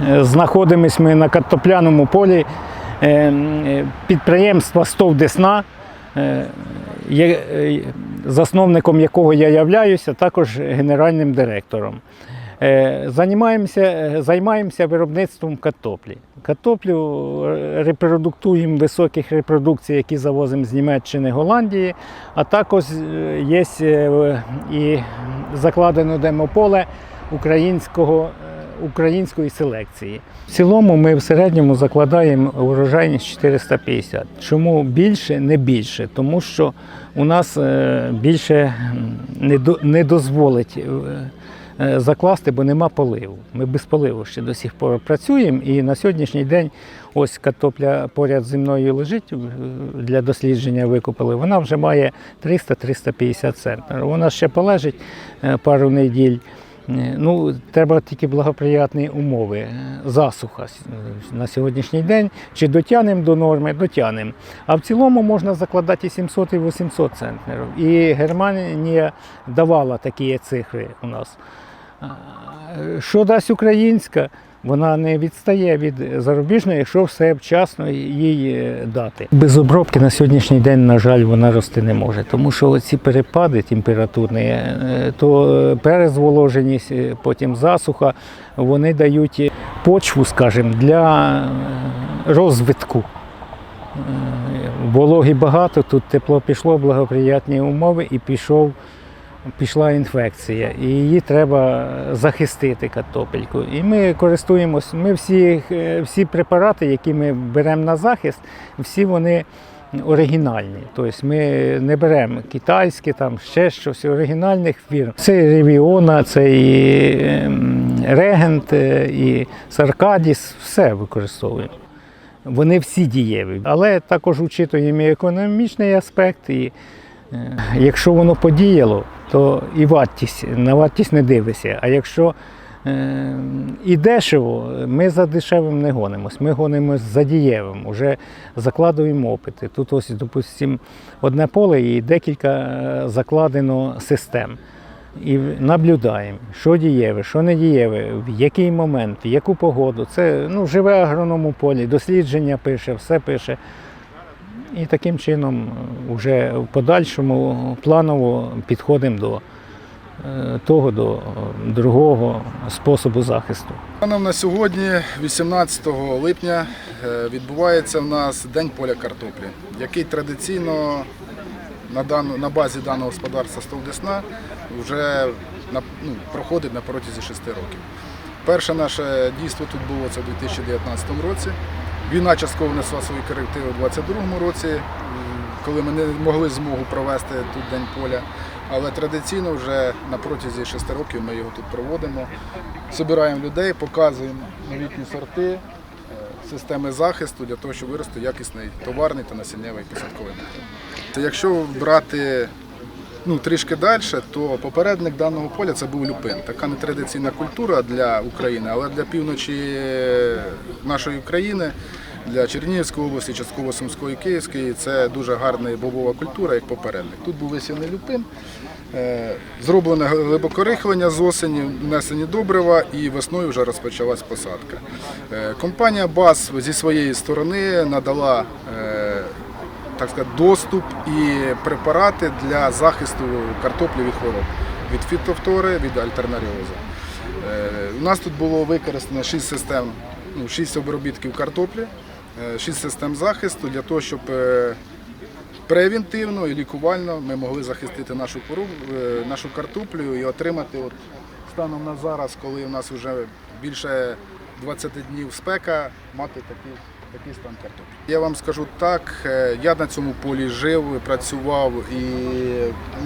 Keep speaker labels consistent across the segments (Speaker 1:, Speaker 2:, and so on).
Speaker 1: Знаходимось ми на картопляному полі е, е, підприємства Стов Десна, е, засновником якого я являюся, також генеральним директором. Займаємося, займаємося виробництвом картоплі. Картоплю репродуктуємо високих репродукціях, які завозимо з Німеччини, Голландії, а також є і закладено демополе українського, української селекції. В цілому ми в середньому закладаємо урожайність 450. Чому більше? Не більше, тому що у нас е, більше не, дозволить. е, е, Закласти, бо нема поливу. Ми без поливу ще до сих пор працюємо, і на сьогоднішній день ось картопля поряд зі мною лежить для дослідження викупили. Вона вже має 300-350 центнерів. Вона ще полежить пару неділь. Е, Ну, треба тільки благоприятні умови, е, засуха е, на сьогоднішній день. Чи дотягнемо до норми, дотягнемо. А в цілому можна закладати і 700 і 800 центнерів. І Германія давала такі цифри у нас. Що дасть українська? Вона не відстає від зарубіжної, якщо все вчасно їй дати. Без обробки на сьогоднішній день, на жаль, вона рости не може, тому що ці перепади температурні, е, то перезволоженість, е, потім засуха, вони дають почву, скажімо, для е, розвитку. Вологи багато, тут тепло пішло, благоприятні умови і пішов, пішла інфекція. І її треба захистити картопельку. І ми користуємось, ми всі, е, всі препарати, які ми беремо на захист, всі вони оригінальні. Тобто ми не беремо китайські, там ще щось оригінальних фірм. Це і Ревіона, це і ем, Регент, е, і Саркадіс, все використовуємо. Вони всі дієві, але також учитуємо і економічний аспект. І е, якщо воно подіяло, то і вартість, на вартість не дивишся. А якщо е, і дешево, ми за дешевим не гонимось. Ми гонимось за дієвим, вже закладуємо опити. Тут ось, допустимо, одне поле і декілька е, закладено систем. І наблюдаємо, що дієве, що не дієве, в який момент, в яку погоду. Це ну, живе агроном у полі, дослідження пише, все пише. І таким чином вже в подальшому планово підходимо до е, того, до е, другого способу захисту.
Speaker 2: Станом на сьогодні, 18 липня, е, відбувається в нас День поля картоплі, який традиційно на, базі даного господарства «Стов Десна вже ну, проходить на протязі 6 років. Перше наше дійство тут було це у 2019 році. Війна частково несла свої корективи у 2022 році, коли ми не могли змогу провести тут День поля. Але традиційно вже на протязі 6 років ми його тут проводимо. Збираємо людей, показуємо новітні сорти, е, системи захисту для того, щоб вирости якісний товарний та насіннєвий посадковий. Якщо брати ну, трішки далі, то попередник даного поля це був люпин. Така нетрадиційна культура для України, але для півночі нашої країни, для Чернігівської області, частково Сумської, Київської, це дуже гарна бобова культура, як попередник. Тут був висівний люпин. Е, Зроблене глибоке рихлення з осені, внесені добрива і весною вже розпочалась посадка. Е, Компанія БАС зі своєї сторони надала е, так сказати, доступ і препарати для захисту картоплі від хвороб, від фітофтори, від альтернаріозу. Е, У нас тут було використано 6 систем, ну, 6 обробітків картоплі, 6 систем захисту для того, щоб е, превентивно і лікувально ми могли захистити нашу е, нашу картоплю і отримати от станом на зараз, коли у нас вже більше 20 днів спека, мати такий, такий стан картоплі. Я вам скажу так, е, я на цьому полі жив, працював і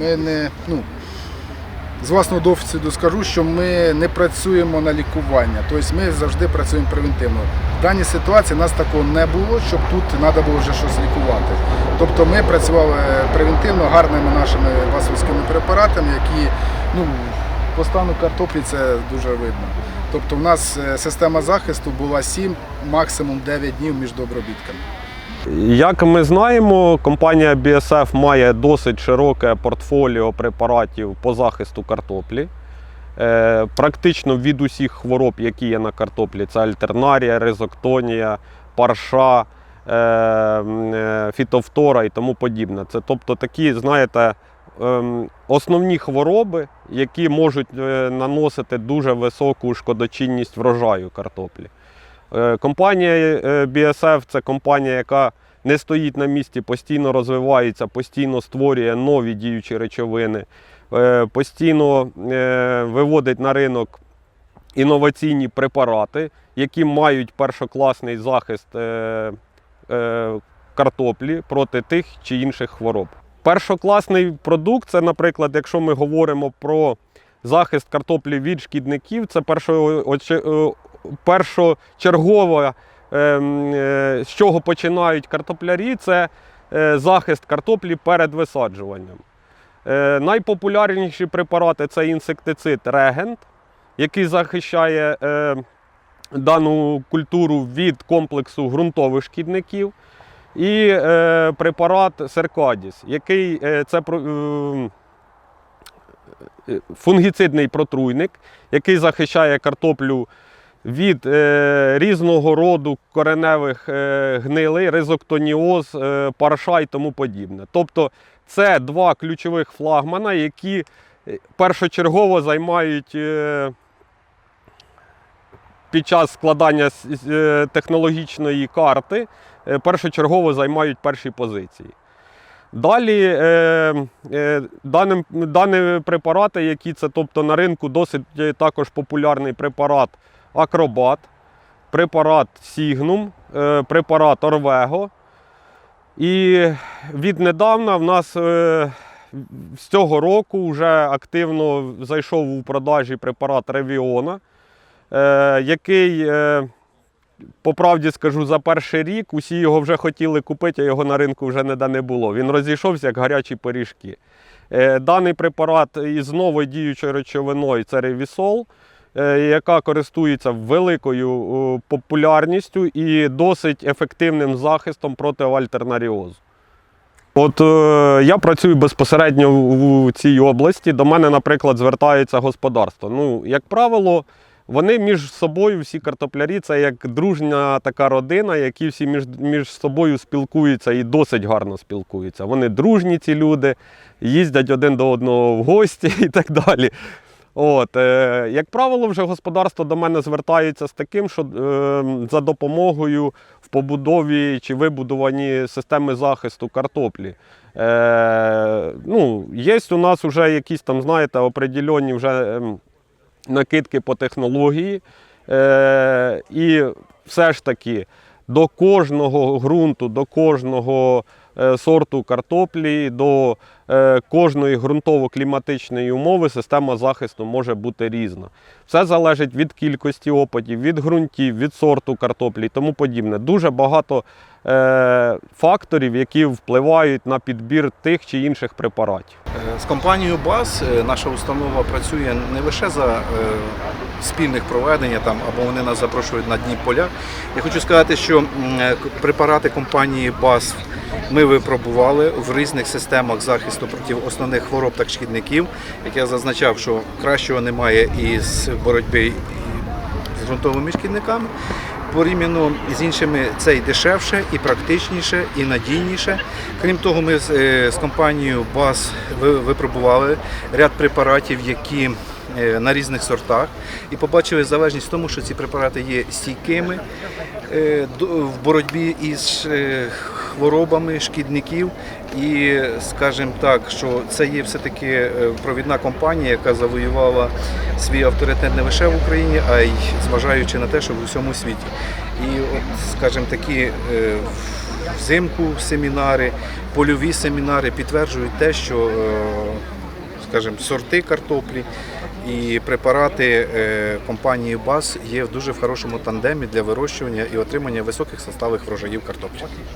Speaker 2: ми не. Ну, з власного досвіду скажу, що ми не працюємо на лікування, тобто ми завжди працюємо превентивно. В даній ситуації нас такого не було, щоб тут треба було вже щось лікувати. Тобто ми працювали превентивно гарними нашими басовськими препаратами, які ну, по стану картоплі це дуже видно. Тобто в нас е, система захисту була 7, максимум 9 днів між обробітками.
Speaker 3: Як ми знаємо, компанія BSF має досить широке портфоліо препаратів по захисту картоплі. е, практично від усіх хвороб, які є на картоплі. Це альтернарія, ризоктонія, парша, е, фітофтора і тому подібне. Це тобто такі, знаєте, основні хвороби, які можуть е, наносити дуже високу шкодочинність врожаю картоплі. Е, Компанія е, BSF це компанія, яка не стоїть на місці, постійно розвивається, постійно створює нові діючі речовини, постійно виводить на ринок інноваційні препарати, які мають першокласний захист картоплі проти тих чи інших хвороб. Першокласний продукт це, наприклад, якщо ми говоримо про захист картоплі від шкідників, це е, першочергове, ем, е, з чого починають картоплярі, це е, захист картоплі перед висаджуванням. Найпопулярніші препарати це інсектицид регент, який захищає дану культуру від комплексу ґрунтових шкідників. І е, препарат Серкадіс, який е, це е, е, фунгіцидний протруйник, який захищає картоплю від е, різного роду кореневих е, гнилей, ризоктоніоз, е, парша і тому подібне. Тобто це два ключових флагмана, які е, першочергово займають е, під час складання е, технологічної карти, е, першочергово займають перші позиції. Далі е, дані препарати, які це тобто на ринку досить також популярний препарат Акробат, препарат Сігнум, препарат Орвего. І віднедавна в нас з цього року вже активно зайшов у продажі препарат Ревіона, який, е, по правді скажу, за перший рік усі його вже хотіли купити, а його на ринку вже ніде не було. Він розійшовся як гарячі пиріжки. Е, Даний препарат із новою діючою речовиною це Ревісол, е, яка користується великою е, популярністю і досить ефективним захистом проти альтернаріозу. От е, я працюю безпосередньо в цій області. До мене, наприклад, звертається господарство. Ну, як правило, вони між собою, всі картоплярі, це як дружня така родина, які всі між, між собою спілкуються і досить гарно спілкуються. Вони дружні, ці люди, їздять один до одного в гості і так далі. От, е, як правило, вже господарство до мене звертається з таким, що е, за допомогою в побудові чи вибудовані системи захисту картоплі. Е, ну, є у нас вже якісь там, знаєте, определені вже ем, накидки по технології. Е, і все ж таки до кожного ґрунту, до кожного сорту картоплі, до е, кожної ґрунтово-кліматичної умови система захисту може бути різна. Все залежить від кількості опадів, від ґрунтів, від сорту картоплі і тому подібне. Дуже багато е, факторів, які впливають на підбір тих чи інших препаратів.
Speaker 4: З компанією БАС е, наша установа працює не лише за е, спільних проведення там або вони нас запрошують на дні поля. Я хочу сказати, що е, препарати компанії БАС ми випробували в різних системах захисту проти основних хвороб та шкідників. Як я зазначав, що кращого немає із боротьби з ґрунтовими шкідниками. Порівняно з іншими це і дешевше, і практичніше, і надійніше. Крім того, ми з, е, компанією БАС випробували ряд препаратів, які е, на різних сортах, і побачили залежність в тому, що ці препарати є стійкими е, в боротьбі із хворобами шкідників. І скажімо так, що це є все-таки е, провідна компанія, яка завоювала свій авторитет не лише в Україні, а й зважаючи на те, що в усьому світі. І от, скажімо, такі е, взимку семінари, польові семінари підтверджують те, що е, скажімо, сорти картоплі і препарати компанії БАС є в дуже в хорошому тандемі для вирощування і отримання високих составих врожаїв картоплі.